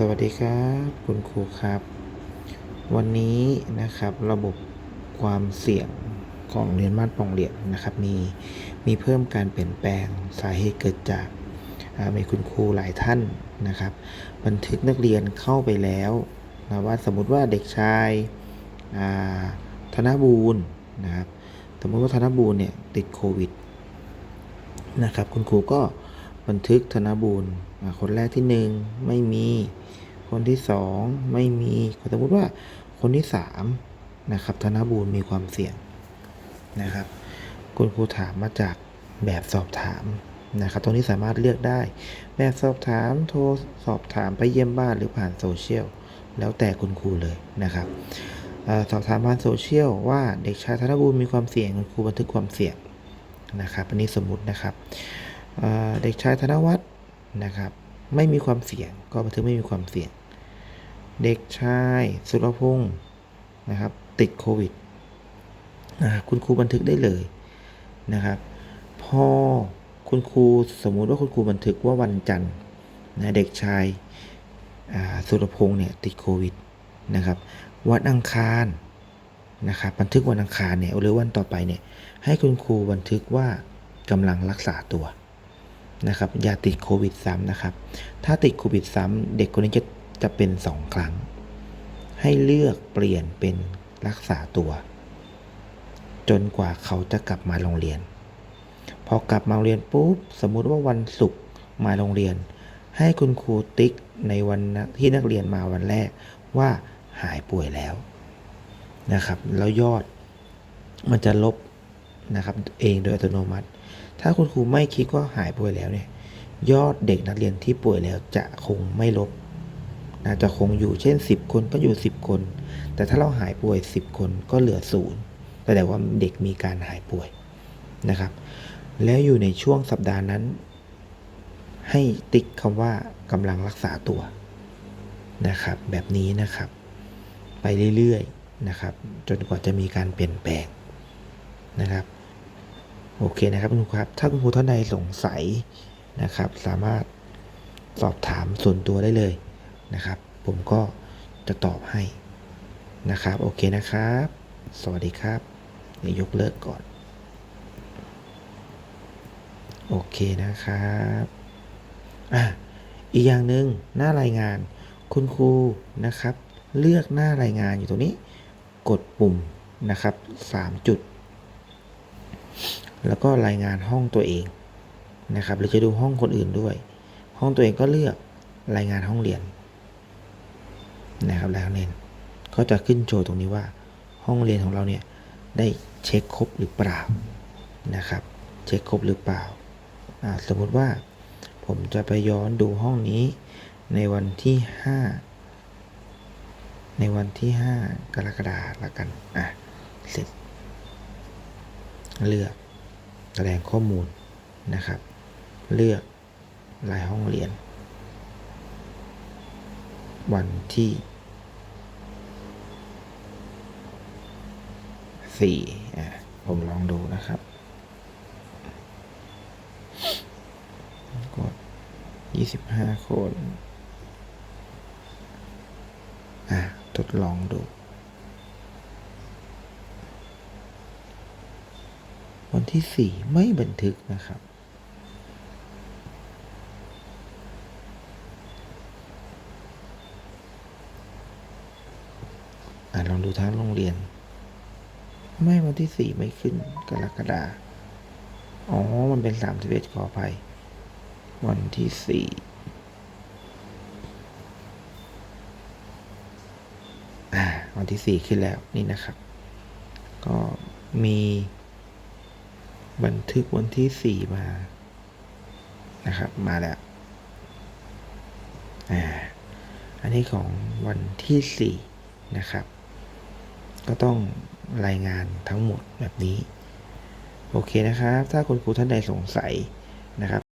สวัสดีครับคุณครูครับ วันนี้นะครับระบบความเสี่ยงของเรียนบ้านปองเหลียมนะครับ มีมีเพิ่มการเปลี่ยนแปลงสาเหตุเกิดจากมีคุณครูหลายท่านนะครับ บันทึกนักเรียนเข้าไปแล้วนะว่าสมมติว่าเด็กชายาธนบูรณ์นะครับสมมติว่าธนบูรณ์เนี่ยติดโควิดนะครับ คุณครูก็บันทึกธนบูรณ์ คนแรกที่หนึ่งไม่มี คนที่สองไม่มีสมมติว่าคนที่สามนะครับธนบูรณ์มีความเสี่ยงนะครับ คุณครูถามมาจากแบบสอบถามนะครับ ตรงนี้สามารถเลือกได้ แบบสอบถาม โทรสอบถามไปเยี่ยมบ้านหรือผ่านโซเชียล แล้วแต่คุณครูเลยนะครับอสอบถามผ่านโซเชียลว่าเด็กชายธนบูรณ์มีความเสี่ยง คุณครูบันทึกความเสี่ยงนะครับ อันนี้สมมุตินะครับ เด็กชายธนวัฒน์ นะครับ ไม่มีความเสี่ยงก็บันทึกไม่มีความเสี่ยง เด็กชายสุรพงศ์นะครับ ติดโควิดนะค,คุณครูบันทึกได้เลยนะครับพอคุณครูสมมุติว่าคุณครูบันทึกว่าวันจันทร์นะเด็กชายาสุรพงศ์เนี่ยติดโควิดนะครับ วันอังคารนะครับบันทึกวันอังคารเนี่ยหรือวันต่อไปเนี่ยให้คุณครูบันทึกว่ากำลังรักษาตัว นะครับอย่าติดโควิดซ้ำนะครับ ถ้าติดโควิดซ้ำเด็กคนนี้จะจะเป็น 2 ครั้ง ให้เลือกเปลี่ยนเป็นรักษาตัว จนกว่าเขาจะกลับมาโรงเรียน พอกลับมาโรงเรียนปุ๊บสมมุติว่าวันศุกร์มาโรงเรียน ให้คุณครูติ๊กในวันที่นักเรียนมาวันแรกว่าหายป่วยแล้วนะครับ แล้วยอดมันจะลบ นะครับเองโดยอัตโนมัติ ถ้าคุณครูไม่คิดว่าหายป่วยแล้วเนี่ยยอดเด็กนักเรียนที่ป่วยแล้วจะคงไม่ลบนะจะคงอยู่เช่น 10 คนก็อยู่ 10 คน แต่ถ้าเราหายป่วย 10 คนก็เหลือศูนย์แต่แต่ว่าเด็กมีการหายป่วยนะครับ แล้วอยู่ในช่วงสัปดาห์นั้น ให้ติ๊กคำว่ากำลังรักษาตัวนะครับ แบบนี้นะครับ ไปเรื่อยๆนะครับ จนกว่าจะมีการเปลี่ยนแปลงนะครับ โอเคนะครับคุณครูครับ ถ้าคุณครูท่านใดสงสัยนะครับ สามารถสอบถามส่วนตัวได้เลยนะครับ ผมก็จะตอบให้นะครับ โอเคนะครับ สวัสดีครับเดี๋ยวยกเลิกก่อน โอเคนะครับอะอีกอย่างหนึ่งหน้ารายงานคุณครูนะครับ เลือกหน้ารายงานอยู่ตรงนี้ กดปุ่มนะครับ 3 จุด แล้วก็รายงานห้องตัวเองนะครับหรือจะดูห้องคนอื่นด้วย ห้องตัวเองก็เลือกรายงานห้องเรียนนะครับแล้วเรียนก็จะขึ้นโชว์ตรงนี้ว่า ห้องเรียนของเราเนี่ยได้เช็คครบหรือเปล่านะครับ เช็คครบหรือเปล่าสมมุติว่าผมจะไปย้อนดูห้องนี้ในวันที่ 5 ในวันที่ 5 กรกฎาคมละกัน อะ เสร็จ เลือก แสดงข้อมูลนะครับ เลือกรายห้องเรียน วันที่สี่อะผมลองดูนะครับ กดยี่สิบห้าคน อะ ทดลองดู วันที่สี่ไม่บันทึกนะครับ อะลองดูทั้งโรงเรียน ไม่วันที่สี่ไม่ขึ้นกรกฎาอ๋อ มันเป็นสามสิบเอ็ดขออภัย วันที่สี่อ่า วันที่สี่ขึ้นแล้วนี่นะครับ ก็มี บันทึกวันที่สี่มานะครับ มาแล้วอ่าอันนี้ของวันที่สี่นะครับ ก็ต้องรายงานทั้งหมดแบบนี้ โอเคนะครับ ถ้าคุณครูท่านใดสงสัยนะครับ